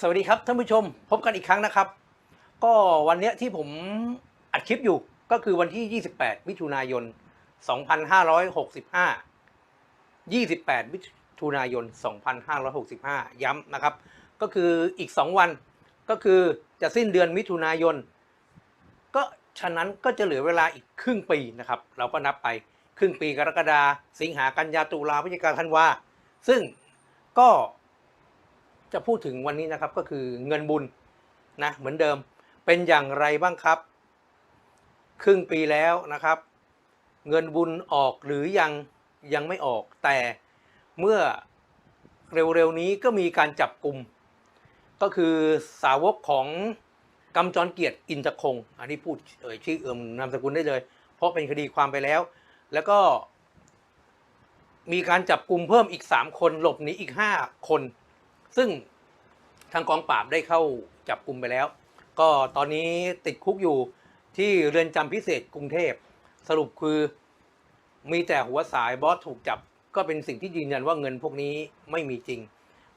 สวัสดีครับท่านผู้ชมพบกันอีกครั้งนะครับ ก็วันเนี้ยที่ผมอัดคลิปอยู่ก็คือวันที่ 28 มิถุนายน 2565 28 มิถุนายน 2565 ย้ำนะครับ ก็คืออีก 2 วันก็คือจะสิ้นเดือนมิถุนายน ก็ฉะนั้นก็จะเหลือเวลาอีกครึ่งปีนะครับ เราก็นับไปครึ่งปีกรกฎาสิงหากันยาตุลาพฤศจิกาธันวาซึ่งก็ จะพูดถึงวันนี้นะครับก็คือเงินบุญนะเหมือนเดิมเป็นอย่างไรบ้างครับ ครึ่งปีแล้วนะครับ เงินบุญออกหรือยังยังไม่ออก แต่เมื่อเร็วๆนี้ก็มีการจับกลุ่ม ก็คือสาวกของกำจรเกียรติอินทคง อันนี้พูดเอ่ยชื่อเอิ่มนามสกุลได้เลย เพราะเป็นคดีความไปแล้ว แล้วก็มีการจับกลุ่มเพิ่มอีก 3 คนหลบหนีอีก 5 คน ซึ่งทางกองปราบได้เข้าจับกลุ่มไปแล้ว ก็ตอนนี้ติดคุกอยู่ที่เรือนจำพิเศษกรุงเทพ สรุปคือมีแต่หัวสายบอสถูกจับ ก็เป็นสิ่งที่ยืนยันว่าเงินพวกนี้ไม่มีจริง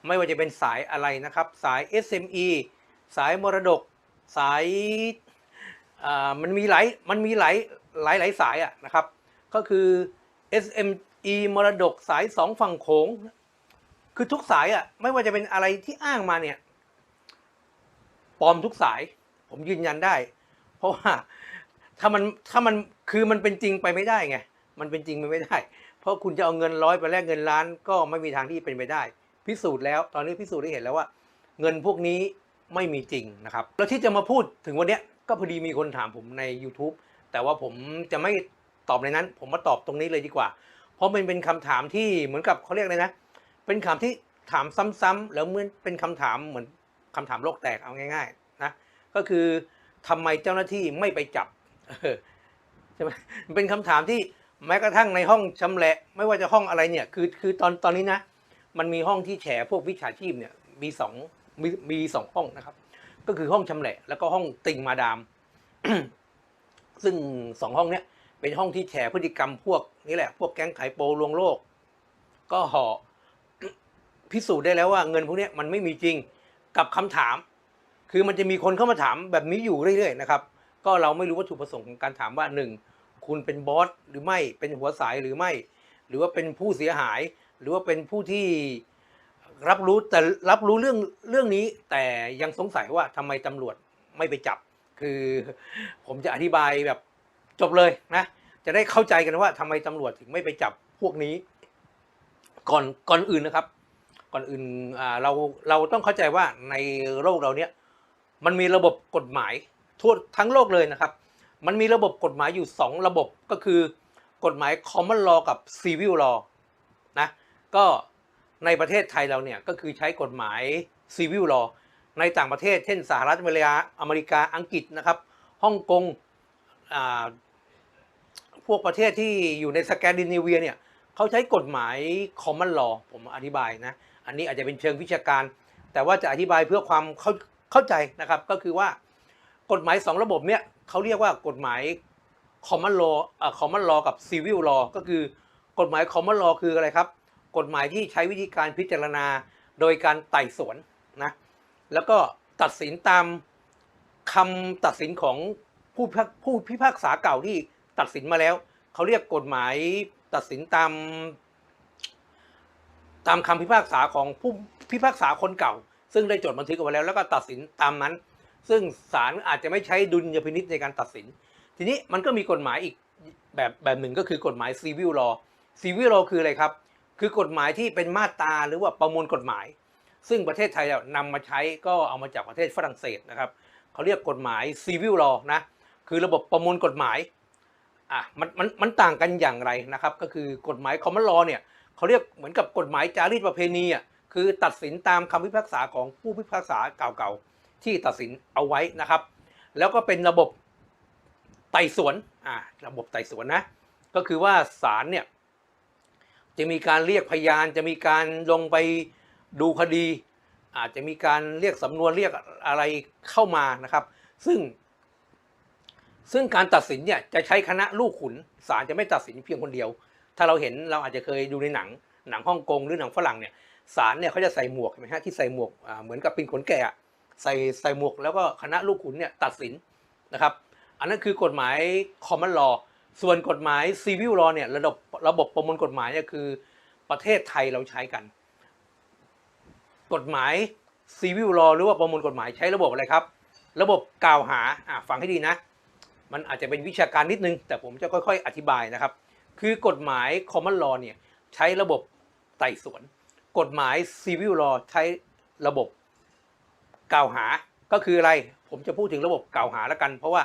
ไม่ว่าจะเป็นสายอะไรนะครับ สาย SME สายมรดก สายมันมีหลายมันมีหลายหลายหลายสายอะนะครับ ก็คือ SME มรดกสายสองฝั่งโขง คือทุกสายอะไม่ว่าจะเป็นอะไรที่อ้างมาเนี่ยปลอมทุกสาย ผมยืนยันได้ เพราะว่าถ้ามันถ้ามันคือมันเป็นจริงไปไม่ได้ไงมันเป็นจริงไปไม่ได้ เพราะคุณจะเอาเงินร้อยไปแลกเงินล้าน ก็ไม่มีทางที่เป็นไปได้ พิสูจน์แล้ว ตอนนี้พิสูจน์ได้เห็นแล้วว่า เงินพวกนี้ไม่มีจริงนะครับ แล้วที่จะมาพูดถึงวันเนี้ยก็พอดีมีคนถามผมใน YouTube แต่ว่าผมจะไม่ตอบในนั้น ผมมาตอบตรงนี้เลยดีกว่า เพราะมันเป็นคำถามที่เหมือนกับเขาเรียกอะไรนะ เป็นคำที่ถามซ้ำๆแล้วเหมือนเป็นคำถามเหมือนคำถามโลกแตกเอาง่ายๆนะก็คือทำไมเจ้าหน้าที่ไม่ไปจับเออใช่ไหมเป็นคำถามที่แม้กระทั่งในห้องชำแหละ ไม่ว่าจะห้องอะไรเนี่ยคือคือตอนตอนนี้นะ มันมีห้องที่แฉพวกวิชาชีพเนี่ยมีสองมีมีสองห้องนะครับ ก็คือห้องชำแหละ แล้วก็ห้องติงมาดาม ซึ่งสองห้องเนี้ยเป็นห้องที่แฉพฤติกรรมพวกนี่แหละ พวกแก๊งขายโปรลวงโลก ก็ห่อ พิสูจน์ได้แล้วว่าเงินพวกนี้มันไม่มีจริงกับคำถาม คือมันจะมีคนเข้ามาถามแบบนี้อยู่เรื่อยๆนะครับก็เราไม่รู้วัตถุประสงค์ของการถามว่าหนึ่งคุณเป็นบอสหรือไม่เป็นหัวสายหรือไม่ หรือว่าเป็นผู้เสียหาย หรือว่าเป็นผู้ที่รับรู้แต่รับรู้เรื่องเรื่องนี้ แต่ยังสงสัยว่าทำไมตำรวจไม่ไปจับ คือผมจะอธิบายแบบจบเลยนะจะได้เข้าใจกันว่าทำไมตำรวจถึงไม่ไปจับพวกนี้ ก่อนก่อนอื่นนะครับ ก่อนอื่นเราเราต้องเข้าใจว่าในโลกเราเนี้ยมันมีระบบกฎหมายทั่วทั้งโลกเลยนะครับ มันมีระบบกฎหมายอยู่ 2 ระบบก็คือกฎหมาย common law กับ civil law นะก็ในประเทศไทยเราเนี่ยก็คือใช้กฎหมาย civil law ในต่างประเทศ เช่นสหรัฐอเมริกาอเมริกาอังกฤษนะครับฮ่องกงอ่าพวกประเทศที่อยู่ในสแกนดิเนเวียเนี่ยเขาใช้กฎหมาย common law ผมอธิบายนะ อันนี้อาจจะเป็นเชิงวิชาการ แต่ว่าจะอธิบายเพื่อความเข้าเข้าใจนะครับ ก็คือว่ากฎหมายสองระบบเนี่ยเขาเรียกว่ากฎหมาย common law อ่า common law กับ civil law ก็คือกฎหมาย common law คืออะไรครับ กฎหมายที่ใช้วิธีการพิจารณาโดยการไต่สวนนะแล้วก็ตัดสินตามคำตัดสินของผู้พิพากผู้พิพากษาเก่าที่ตัดสินมาแล้ว เขาเรียกกฎหมายตัดสินตาม ตามคำพิพากษาของผู้พิพากษาคนเก่า ซึ่งได้จดบันทึกเอาไว้แล้ว แล้วก็ตัดสินตามนั้น ซึ่งศาลอาจจะไม่ใช้ดุลยพินิษในการตัดสิน ทีนี้มันก็มีกฎหมายอีกแบบแบบหนึ่งก็คือกฎหมาย civil law civil law คืออะไรครับ คือกฎหมายที่เป็นมาตราหรือว่าประมวลกฎหมาย ซึ่งประเทศไทยเรานำมาใช้ก็เอามาจากประเทศฝรั่งเศสนะครับเขาเรียกกฎหมาย civil law นะคือระบบประมวลกฎหมายอะมันมันมันต่างกันอย่างไรนะครับ ก็คือกฎหมาย common law เนี่ย เขาเรียกเหมือนกับกฎหมายจารีตประเพณีอะคือตัดสินตามคำพิพากษาของผู้พิพากษาเก่าๆที่ตัดสินเอาไว้นะครับ แล้วก็เป็นระบบไต่สวนอ่าระบบไต่สวนนะก็คือว่าศาลเนี่ยจะมีการเรียกพยานจะมีการลงไปดูคดี อาจจะมีการเรียกสำนวนเรียกอะไรเข้ามานะครับ ซึ่ง ซึ่งการตัดสินเนี่ยจะใช้คณะลูกขุนศาลจะไม่ตัดสินเพียงคนเดียว ถ้าเราเห็นเราอาจจะเคยดูในหนังหนังฮ่องกงหรือหนังฝรั่งเนี่ยศาลเนี่ยเขาจะใส่หมวกเห็นไหมฮะที่ใส่หมวกเหมือนกับเป็นขนแกะใส่ใส่หมวกแล้วก็คณะลูกขุนเนี่ยตัดสินนะครับ อันนั้นคือกฎหมาย common law ส่วนกฎหมาย civil law เนี่ยระบบระบบประมวลกฎหมายเนี่ยคือประเทศไทยเราใช้กัน กฎหมาย civil law หรือว่าประมวลกฎหมายใช้ระบบอะไรครับ ระบบกล่าวหาฟังให้ดีนะ มันอาจจะเป็นวิชาการนิดนึง แต่ผมจะค่อย ๆ อธิบายนะครับ คือกฎหมาย common law เนี่ยใช้ระบบไต่สวน กฎหมาย civil law ใช้ระบบกล่าวหาก็คืออะไร ผมจะพูดถึงระบบกล่าวหาแล้วกัน เพราะว่า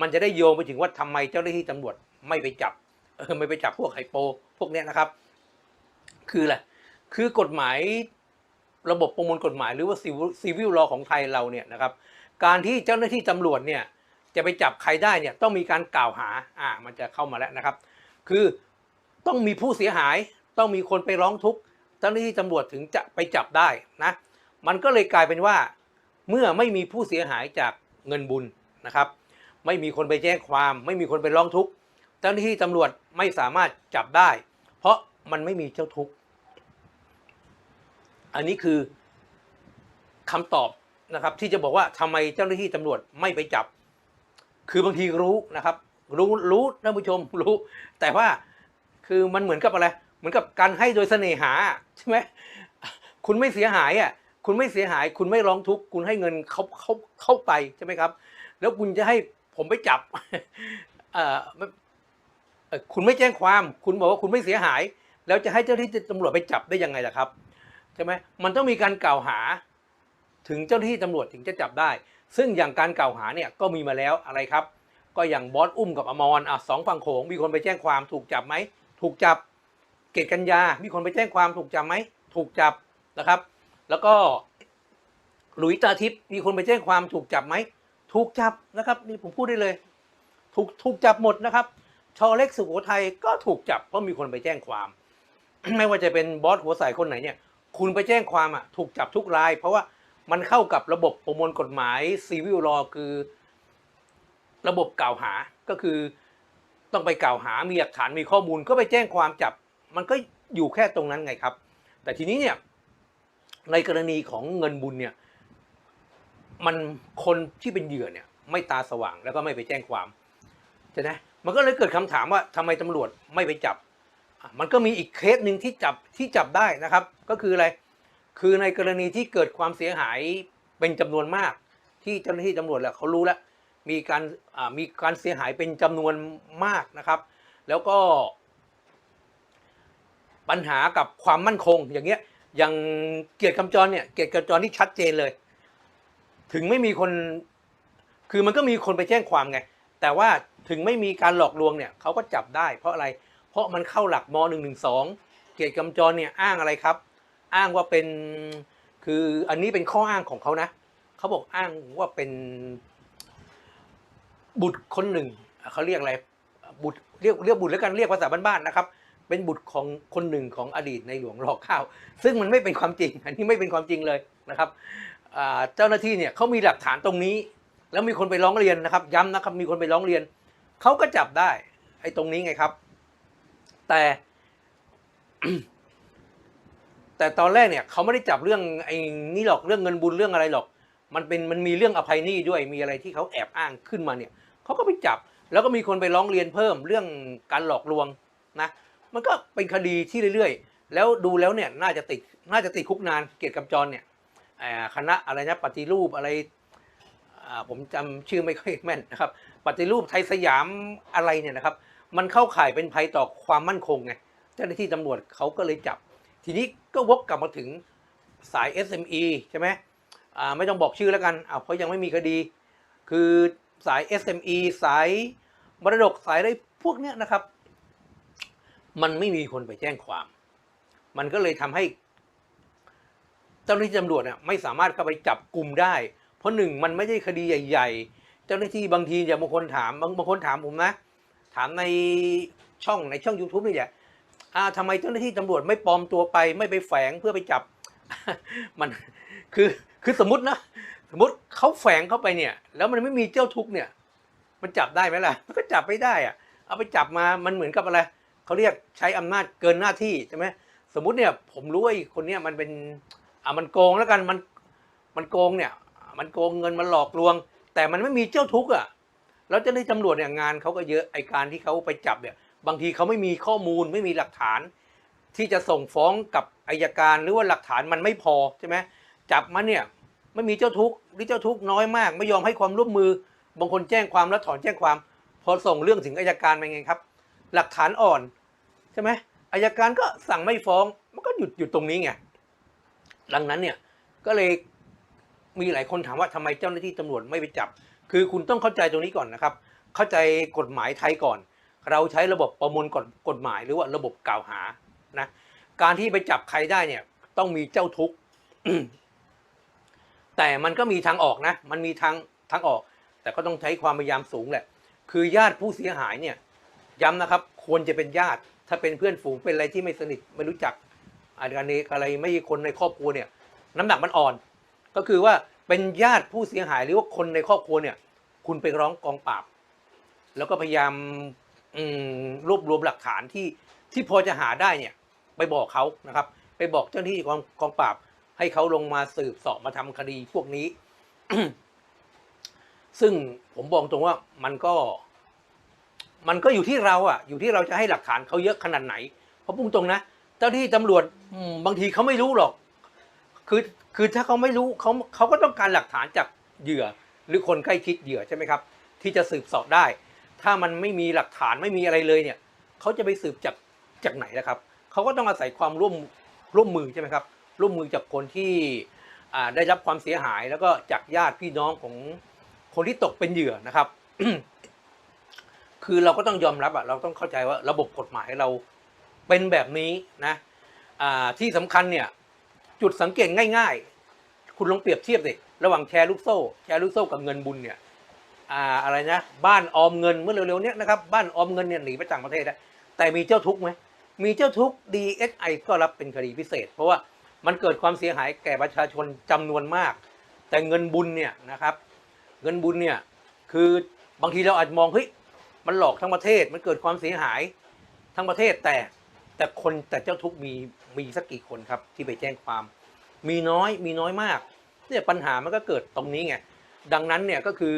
มันจะได้โยงไปถึงว่าทำไมเจ้าหน้าที่ตำรวจไม่ไปจับเออไม่ไปจับพวกไฮโปพวกเนี้ยนะครับ คืออะไรคือกฎหมายระบบประมวลกฎหมายหรือว่า civil law ของไทยเราเนี่ยนะครับ การที่เจ้าหน้าที่ตำรวจเนี่ยจะไปจับใครได้เนี่ยต้องมีการกล่าวหาอ่ามันจะเข้ามาแล้วนะครับ คือต้องมีผู้เสียหาย ต้องมีคนไปร้องทุกข์เจ้าหน้าที่ตำรวจถึงจะไปจับได้นะ มันก็เลยกลายเป็นว่า เมื่อไม่มีผู้เสียหายจากเงินบุญนะครับ ไม่มีคนไปแจ้งความ ไม่มีคนไปร้องทุกข์เจ้าหน้าที่ตำรวจไม่สามารถจับได้ เพราะมันไม่มีเจ้าทุกข์อันนี้คือคำตอบนะครับ ที่จะบอกว่าทำไมเจ้าหน้าที่ตำรวจไม่ไปจับ คือบางทีรู้นะครับ รู้รู้ท่านผู้ชมรู้ แต่ว่าคือมันเหมือนกับอะไร เหมือนกับการให้โดยเสน่หาใช่ไหมคุณไม่เสียหายอะคุณไม่เสียหาย คุณไม่ร้องทุกข์คุณให้เงินเขาเขาเข้าไปใช่ไหมครับ แล้วคุณจะให้ผมไปจับเอ่อคุณไม่แจ้งความ คุณบอกว่าคุณไม่เสียหาย แล้วจะให้เจ้าหน้าที่ตำรวจไปจับได้ยังไงล่ะครับใช่ไหมมันต้องมีการกล่าวหา ถึงเจ้าหน้าที่ตำรวจถึงจะจับได้ ซึ่งอย่างการกล่าวหาเนี่ยก็มีมาแล้วอะไรครับ ก็อย่างบอสอุ้มกับอมรอะสองฝั่งโขงมีคนไปแจ้งความถูกจับไหมถูกจับเกตกัญญา มีคนไปแจ้งความถูกจับไหมถูกจับนะครับ แล้วก็หลุยตาทิพย์มีคนไปแจ้งความถูกจับไหมถูกจับนะครับ นี่ผมพูดได้เลย ถูกถูกจับหมดนะครับชอเล็กสุโขทัยก็ถูกจับเพราะมีคนไปแจ้งความ ไม่ว่าจะเป็นบอสหัวใสคนไหนเนี่ยคุณไปแจ้งความอะถูกจับทุกราย เพราะว่ามันเข้ากับระบบประมวลกฎหมาย civil law คือ ระบบกล่าวหาก็คือต้องไปกล่าวหามีหลักฐานมีข้อมูลก็ไปแจ้งความจับ มันก็อยู่แค่ตรงนั้นไงครับ แต่ทีนี้เนี่ยในกรณีของเงินบุญเนี่ยมันคนที่เป็นเหยื่อเนี่ยไม่ตาสว่างแล้วก็ไม่ไปแจ้งความใช่ไหมมันก็เลยเกิดคำถามว่าทำไมตำรวจไม่ไปจับ มันก็มีอีกเคสหนึ่งที่จับที่จับได้นะครับ ก็คืออะไร คือในกรณีที่เกิดความเสียหายเป็นจำนวนมากที่เจ้าหน้าที่ตำรวจแหละเขารู้แล้ว มีการมีการเสียหายเป็นจำนวนมากนะครับ แล้วก็ ปัญหากับความมั่นคงอย่างเงี้ยอย่างเกียรติคำจรเนี่ยเกียรติคำจรที่ชัดเจนเลย ถึงไม่มีคนคือมันก็มีคนไปแจ้งความไง แต่ว่าถึงไม่มีการหลอกลวงเนี่ยเขาก็จับได้ เพราะอะไรเพราะมันเข้าหลักมหนึ่งหนึ่งสองเกียรติคำจรเนี่ยอ้างอะไรครับ อ้างว่าเป็นคืออันนี้เป็นข้ออ้างของเขานะเขาบอกอ้างว่าเป็น บุตรคนหนึ่งเขาเรียกอะไรบุตรเรียกเรียกบุตรแล้วกันเรียกภาษาบ้านๆนะครับ เป็นบุตรของคนหนึ่งของอดีตในหลวงรอเก้าว ซึ่งมันไม่เป็นความจริง อันนี้ไม่เป็นความจริงเลยนะครับเจ้าหน้าที่เนี่ยเขามีหลักฐานตรงนี้ แล้วมีคนไปร้องเรียนนะครับ ย้ำนะครับ มีคนไปร้องเรียนเขาก็จับได้ไอ้ตรงนี้ไงครับ แต่ แต่ตอนแรกเนี่ยเขาไม่ได้จับเรื่องไอ้นี่หรอกเรื่องเงินบุญเรื่องอะไรหรอก มันเป็นมันมีเรื่องอภัยหนี้ด้วยมีอะไรที่เขาแอบอ้างขึ้นมาเนี่ย เขาก็ไปจับ แล้วก็มีคนไปร้องเรียนเพิ่มเรื่องการหลอกลวงนะมันก็เป็นคดีที่เรื่อยๆ แล้วดูแล้วเนี่ยน่าจะติดน่าจะติดคุกนานเกียรติกำจรเนี่ยคณะอะไรนะปฏิรูปอะไรผมจำชื่อไม่ค่อยแม่นนะครับปฏิรูปไทยสยามอะไรเนี่ยนะครับ มันเข้าข่ายเป็นภัยต่อความมั่นคงไงเจ้าหน้าที่ตำรวจเขาก็เลยจับ ทีนี้ก็วกกลับมาถึงสาย SME ใช่ไหมไม่ต้องบอกชื่อแล้วกันเพราะยังไม่มีคดี คือ สาย SME สายมรดกสายอะไรพวกเนี้ยนะครับ มันไม่มีคนไปแจ้งความ มันก็เลยทำให้ เจ้าหน้าที่ตำรวจเนี่ยไม่สามารถเข้าไปจับกลุ่มได้ เพราะหนึ่งมันไม่ใช่คดีใหญ่ ๆ เจ้าหน้าที่บางทีอย่างบางคนถามบางบางคนถามผมนะ ถามในช่องในช่อง YouTube นี่แหละอ่าทำไมเจ้าหน้าที่ตำรวจไม่ปลอมตัวไป ไม่ไปแฝงเพื่อไปจับ มันคือคือสมมตินะ สมมติเขาแฝงเข้าไปเนี่ย แล้วมันไม่มีเจ้าทุกเนี่ย มันจับได้ไหมล่ะมันก็จับไม่ได้อะเอาไปจับมามันเหมือนกับอะไรเขาเรียกใช้อำนาจเกินหน้าที่ใช่ไหมสมมุติเนี่ย ผมรู้ว่าไอ้คนเนี้ยมันเป็นอะมันโกงแล้วกันมันมันโกงเนี่ย มันโกงเงินมันหลอกลวง แต่มันไม่มีเจ้าทุกข์อะแล้วจ้าหน้ตำรวจเนี่ยงานเขาก็เยอะไอการที่เขาไปจับเนี่ย บางทีเขาไม่มีข้อมูลไม่มีหลักฐาน ที่จะส่งฟ้องกับอายการหรือว่าหลักฐานมันไม่พอใช่ไหมจับมาเนี่ย ไม่มีเจ้าทุกข์หรือเจ้าทุกข์น้อยมาก ไม่ยอมให้ความร่วมมือบางคนแจ้งความแล้วถอนแจ้งความ พอส่งเรื่องถึงอายการเป็นไงครับ หลักฐานอ่อนใช่ไหมอายการก็สั่งไม่ฟ้อง มันก็หยุดหยุดตรงนี้ไงดังนั้นเนี่ยก็เลยมีหลายคนถามว่าทำไมเจ้าหน้าที่ตำรวจไม่ไปจับ คือคุณต้องเข้าใจตรงนี้ก่อนนะครับ เข้าใจกฎหมายไทยก่อน เราใช้ระบบประมวลกฎกฎหมายหรือว่าระบบกล่าวหานะการที่ไปจับใครได้เนี่ยต้องมีเจ้าทุกข์ แต่มันก็มีทางออกนะ มันมีทางทางออก แต่ก็ต้องใช้ความพยายามสูงแหละ คือญาติผู้เสียหายเนี่ยย้ำนะครับ ควรจะเป็นญาติ ถ้าเป็นเพื่อนฝูงเป็นอะไรที่ไม่สนิทไม่รู้จักอะไรนี้อะไรไม่ใช่คนในครอบครัวเนี่ย น้ำหนักมันอ่อน ก็คือว่าเป็นญาติผู้เสียหายหรือว่าคนในครอบครัวเนี่ย คุณไปร้องกองปราบ แล้วก็พยายามอืมรวบรวมหลักฐานที่ที่พอจะหาได้เนี่ย ไปบอกเขานะครับ ไปบอกเจ้าหน้าที่กองกองปราบ ให้เขาลงมาสืบสอบมาทำคดีพวกนี้ ซึ่งผมบอกตรงว่ามันก็ มันก็อยู่ที่เราอะอยู่ที่เราจะให้หลักฐานเขาเยอะขนาดไหน เพราะพุ่งตรงนะเจ้าที่ตำรวจบางทีเขาไม่รู้หรอก คือคือถ้าเขาไม่รู้เขาเขาก็ต้องการหลักฐานจากเหยื่อ หรือคนใกล้ชิดเหยื่อใช่ไหมครับ ที่จะสืบสอบได้ ถ้ามันไม่มีหลักฐานไม่มีอะไรเลยเนี่ยเขาจะไปสืบจากจากไหนนะครับเขาก็ต้องอาศัยความร่วมร่วมมือใช่ไหมครับ ร่วมมือจากคนที่ได้รับความเสียหายแล้วก็จากญาติพี่น้องของคนที่ตกเป็นเหยื่อนะครับ คือเราก็ต้องยอมรับอะเราต้องเข้าใจว่าระบบกฎหมายเราเป็นแบบนี้นะที่สำคัญเนี่ยจุดสังเกตง่าย ๆ คุณลองเปรียบเทียบดิระหว่างแชร์ลูกโซ่ แชร์ลูกโซ่กับเงินบุญเนี่ยอ่าอะไรนะ บ้านออมเงินเมื่อเร็วๆเนี้ยนะครับบ้านออมเงินเนี่ยหนีไปต่างประเทศได้แต่มีเจ้าทุกข์ไหมมีเจ้าทุกข์ DSI ก็รับเป็นคดีพิเศษ เพราะว่า มันเกิดความเสียหายแก่ประชาชนจำนวนมาก แต่เงินบุญเนี่ยนะครับ เงินบุญเนี่ยคือบางทีเราอาจมองเฮ้ยมันหลอกทั้งประเทศมันเกิดความเสียหายทั้งประเทศแต่แต่คนแต่เจ้าทุกมีมีสักกี่คนครับที่ไปแจ้งความ มีน้อยมีน้อยมากเนี่ยปัญหามันก็เกิดตรงนี้ไงดังนั้นเนี่ยก็คือ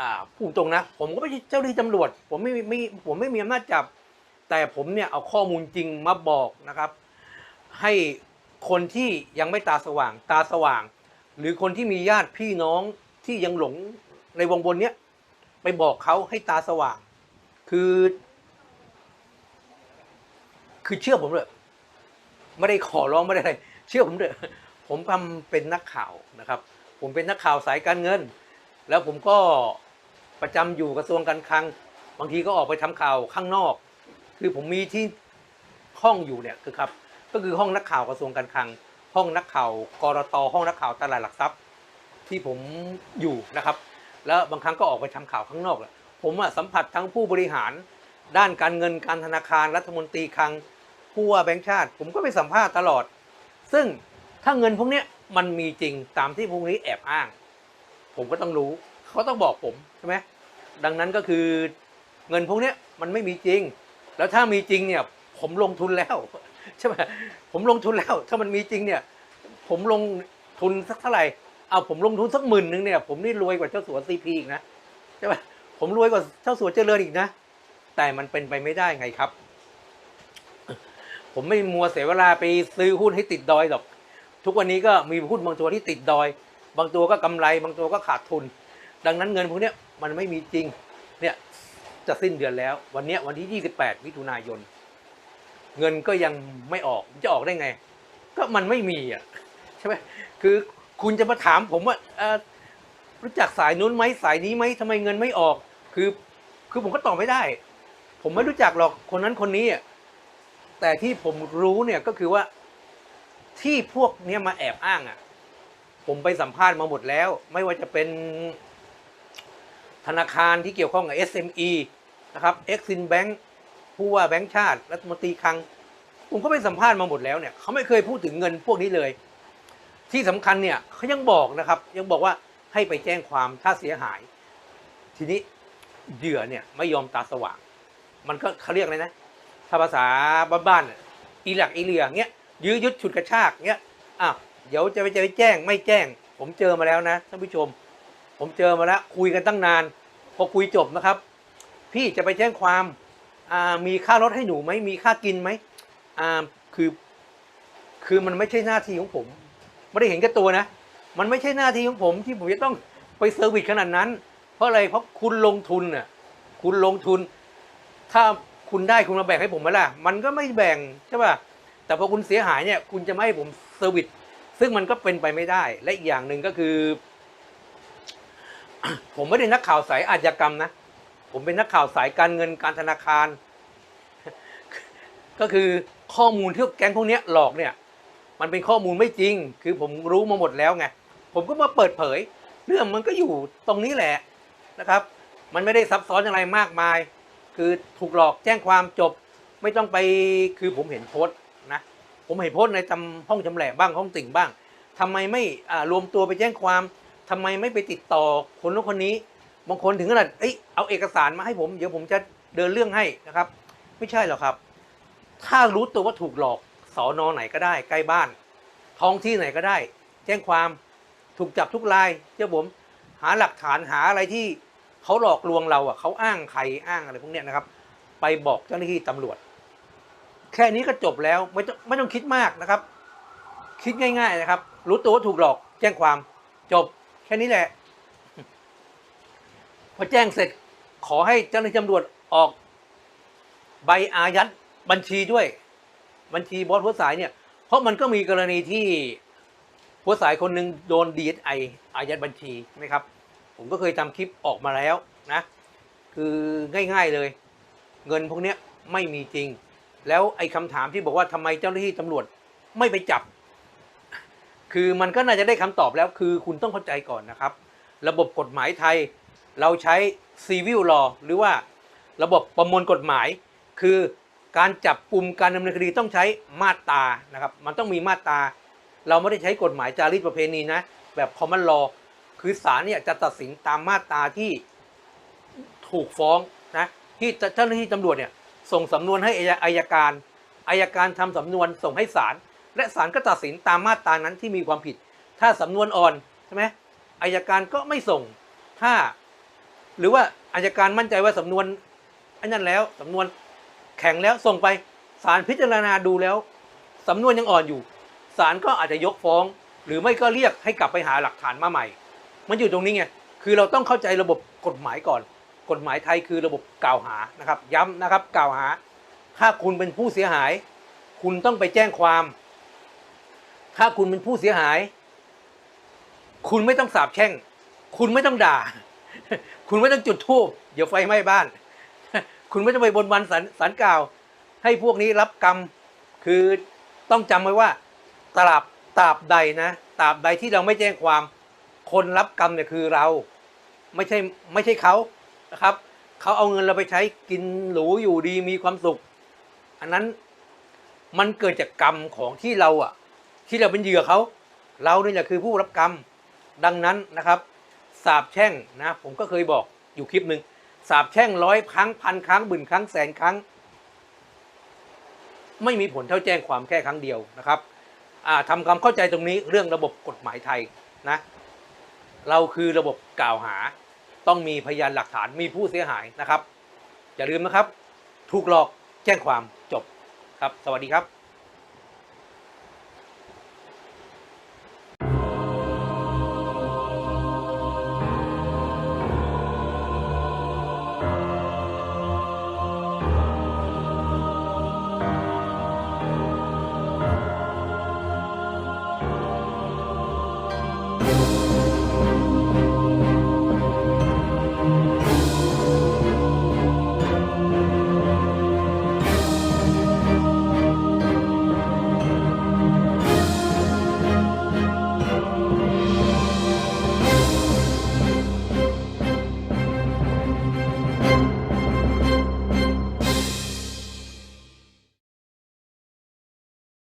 อ่าพูดตรงนะ ผมก็ไม่ใช่เจ้าหน้าที่ตำรวจ ผมไม่ไม่ผมไม่มีอำนาจจับ แต่ผมเนี่ยเอาข้อมูลจริงมาบอกนะครับ ให้ คนที่ยังไม่ตาสว่าง ตาสว่าง หรือคนที่มีญาติพี่น้องที่ยังหลงในวงบนเนี้ยไปบอกเขาให้ตาสว่าง คือ คือเชื่อผมเลยไม่ได้ขอร้องไม่ได้อะไรเชื่อผมเลยผมทำเป็นนักข่าวนะครับ ผมเป็นนักข่าวสายการเงิน แล้วผมก็ประจำอยู่กระทรวงการคลัง บางทีก็ออกไปทำข่าวข้างนอก คือผมมีที่ห้องอยู่เนี่ยคือครับ ก็คือห้องนักข่าวกระทรวงการคลัง ห้องนักข่าวกรตห้องนักข่าวตลาดหลักทรัพย์ ที่ผมอยู่นะครับ แล้วบางครั้งก็ออกไปทำข่าวข้างนอกแหละผมอะสัมผัสทั้งผู้บริหาร ด้านการเงินการธนาคารรัฐมนตรีคลังผู้ว่าแบงค์ชาติ ผมก็ไปสัมภาษณ์ตลอด ซึ่งถ้าเงินพวกนี้มันมีจริงตามที่พวกนี้แอบอ้าง ผมก็ต้องรู้เขาต้องบอกผมใช่ไหมดังนั้นก็คือเงินพวกนี้มันไม่มีจริง แล้วถ้ามีจริงเนี่ยผมลงทุนแล้ว ใช่ไหมผมลงทุนแล้ว ถ้ามันมีจริงเนี่ย ผมลงทุนสักเท่าไหร่เอาผมลงทุนสักหมื่นหนึ่งเนี่ย ผมนี่รวยกว่าเจ้าสัวซีพีอีกนะใช่ไหมผมรวยกว่าเจ้าสัวเจริญอีกนะ แต่มันเป็นไปไม่ได้ไงครับ ผมไม่มัวเสียเวลาไปซื้อหุ้นให้ติดดอยหรอก ทุกวันนี้ก็มีหุ้นบางตัวที่ติดดอย บางตัวก็กำไร บางตัวก็ขาดทุน ดังนั้นเงินพวกนี้มันไม่มีจริง เนี่ยจะสิ้นเดือนแล้ว วันนี้วันที่ 28มิถุนายน เงินก็ยังไม่ออกจะออกได้ไง ก็มันไม่มีอะใช่ไหมคือคุณจะมาถามผมว่ารู้จักสายนู้นไหมสายนี้ไหมทำไมเงินไม่ออก คือคือผมก็ตอบไม่ได้ ผมไม่รู้จักหรอกคนนั้นคนนี้อะแต่ที่ผมรู้เนี่ยก็คือว่าที่พวกเนี้ยมาแอบอ้างอะ ผมไปสัมภาษณ์มาหมดแล้ว ไม่ว่าจะเป็นธนาคารที่เกี่ยวข้องกับ SME นะครับ Exim Bank ผู้ว่าแบงค์ชาติรัฐมนตรีคลัง ผมก็ไปสัมภาษณ์มาหมดแล้วเนี่ยเขาไม่เคยพูดถึงเงินพวกนี้เลย ที่สำคัญเนี่ยเขายังบอกนะครับ ยังบอกว่าให้ไปแจ้งความถ้าเสียหาย ทีนี้เหยื่อเนี่ยไม่ยอมตาสว่าง มันก็เขาเรียกอะไรนะถ้าภาษาบ้านๆอีหลักอีเหลียเงี้ยยื้อยุดฉุดกระชากเงี้ยอะเดี๋ยวจะไปจะไปแจ้งไม่แจ้ง ผมเจอมาแล้วนะท่านผู้ชม ผมเจอมาแล้วคุยกันตั้งนาน พอคุยจบนะครับ พี่จะไปแจ้งความ มีค่ารถให้หนูไหมมีค่ากินไหมอ่าคือ คือมันไม่ใช่หน้าที่ของผม ไม่ได้เห็นแก่ตัวนะ มันไม่ใช่หน้าที่ของผมที่ผมจะต้องไปเซอร์วิสขนาดนั้น เพราะอะไรเพราะคุณลงทุนน่ะคุณลงทุน ถ้าคุณได้คุณมาแบ่งให้ผมไหมล่ะ มันก็ไม่แบ่งใช่ป่ะแต่พอคุณเสียหายเนี่ย คุณจะไม่ให้ผมเซอร์วิสซึ่งมันก็เป็นไปไม่ได้ และอีกอย่างหนึ่งก็คือ ผมไม่ได้นักข่าวสายอาชญากรรมนะ ผมเป็นนักข่าวสายการเงินการธนาคาร ก็คือข้อมูลที่แก๊งพวกนี้หลอกเนี่ย มันเป็นข้อมูลไม่จริง คือผมรู้มาหมดแล้วไงผมก็มาเปิดเผย เรื่องมันก็อยู่ตรงนี้แหละนะครับ มันไม่ได้ซับซ้อนอะไรมากมาย คือถูกหลอกแจ้งความจบ ไม่ต้องไปคือผมเห็นโพสต์นะผมเห็นโพสต์ในจำห้องจำแหละบ้างห้องติ่งบ้างทำไมไม่รวมตัวไปแจ้งความทำไมไม่ไปติดต่อคนนู้นคนนี้ บางคนถึงขนาดเอ้ยเอาเอกสารมาให้ผมเดี๋ยวผมจะเดินเรื่องให้นะครับ ไม่ใช่หรอกครับ ถ้ารู้ตัวว่าถูกหลอกสอนอไหนก็ได้ ใกล้บ้าน ท้องที่ไหนก็ได้ แจ้งความถูกจับทุกรายเจ้าผมหาหลักฐานหาอะไรที่เขาหลอกลวงเราอะเขาอ้างใครอ้างอะไรพวกเนี้ยนะครับ ไปบอกเจ้าหน้าที่ตำรวจ แค่นี้ก็จบแล้วไม่ต้องไม่ต้องคิดมากนะครับ คิดง่าย ๆนะครับ รู้ตัวว่าถูกหลอกแจ้งความจบแค่นี้แหละ พอแจ้งเสร็จขอให้เจ้าหน้าที่ตำรวจออกใบอายัดบัญชีด้วย บัญชีบอสหัวสายเนี่ย เพราะมันก็มีกรณีที่หัวสายคนหนึ่งโดนดีไออายัดบัญชีใช่ไหมครับ ผมก็เคยทำคลิปออกมาแล้วนะ คือง่ายๆเลย เงินพวกเนี้ยไม่มีจริง แล้วไอ้คำถามที่บอกว่าทำไมเจ้าหน้าที่ตำรวจไม่ไปจับ คือมันก็น่าจะได้คำตอบแล้ว คือคุณต้องเข้าใจก่อนนะครับ ระบบกฎหมายไทย เราใช้ civil law หรือว่าระบบประมวลกฎหมาย คือการจับกลุ่มการดำเนินคดีต้องใช้มาตรานะครับมันต้องมีมาตราเราไม่ได้ใช้กฎหมายจารีตประเพณีนะ แบบ common law คือศาลเนี่ยจะตัดสินตามมาตราที่ถูกฟ้องนะที่เจ้าหน้าที่ตำรวจเนี่ยส่งสำนวนให้อัยอายการอายการทำสำนวนส่งให้ศาลและศาลก็ตัดสินตามมาตรานั้นที่มีความผิด ถ้าสำนวนอ่อนใช่ไหมอายการก็ไม่ส่ง ถ้า หรือว่าอายการมั่นใจว่าสำนวนอันนั้นแล้วสำนวนแข็งแล้วส่งไปศาลพิจารณาดูแล้วสำนวนยังอ่อนอยู่ศาลก็อาจจะยกฟ้อง หรือไม่ก็เรียกให้กลับไปหาหลักฐานมาใหม่ มันอยู่ตรงนี้ไงคือเราต้องเข้าใจระบบกฎหมายก่อน กฎหมายไทยคือระบบกล่าวหานะครับ ย้ำนะครับกล่าวหา ถ้าคุณเป็นผู้เสียหาย คุณต้องไปแจ้งความ ถ้าคุณเป็นผู้เสียหาย คุณไม่ต้องสาบแช่ง คุณไม่ต้องด่า คุณไม่ต้องจุดธูปเดี๋ยวไฟไหม้บ้าน คุณไม่ต้องไปบนวันสันสันกล่าว ให้พวกนี้รับกรรม คือต้องจำไว้ว่าตราบตราบใดนะตราบใดที่เราไม่แจ้งความคนรับกรรมเนี่ยคือเรา ไม่ใช่ไม่ใช่เขานะครับเขาเอาเงินเราไปใช้กินหรูอยู่ดีมีความสุข อันนั้นมันเกิดจากกรรมของที่เราอะ ที่เราเป็นเหยื่อเขา เราเนี่ยคือผู้รับกรรมดังนั้นนะครับ สาบแช่งนะ ผมก็เคยบอกอยู่คลิปหนึ่งสาบแช่งร้อยครั้งพันครั้งหมื่นครั้งแสนครั้ง ไม่มีผลเท่าแจ้งความแค่ครั้งเดียวนะครับอ่าทำความเข้าใจตรงนี้เรื่องระบบกฎหมายไทยนะ เราคือระบบกล่าวหา ต้องมีพยานหลักฐานมีผู้เสียหายนะครับ อย่าลืมนะครับ ถูกหลอกแจ้งความจบครับ สวัสดีครับ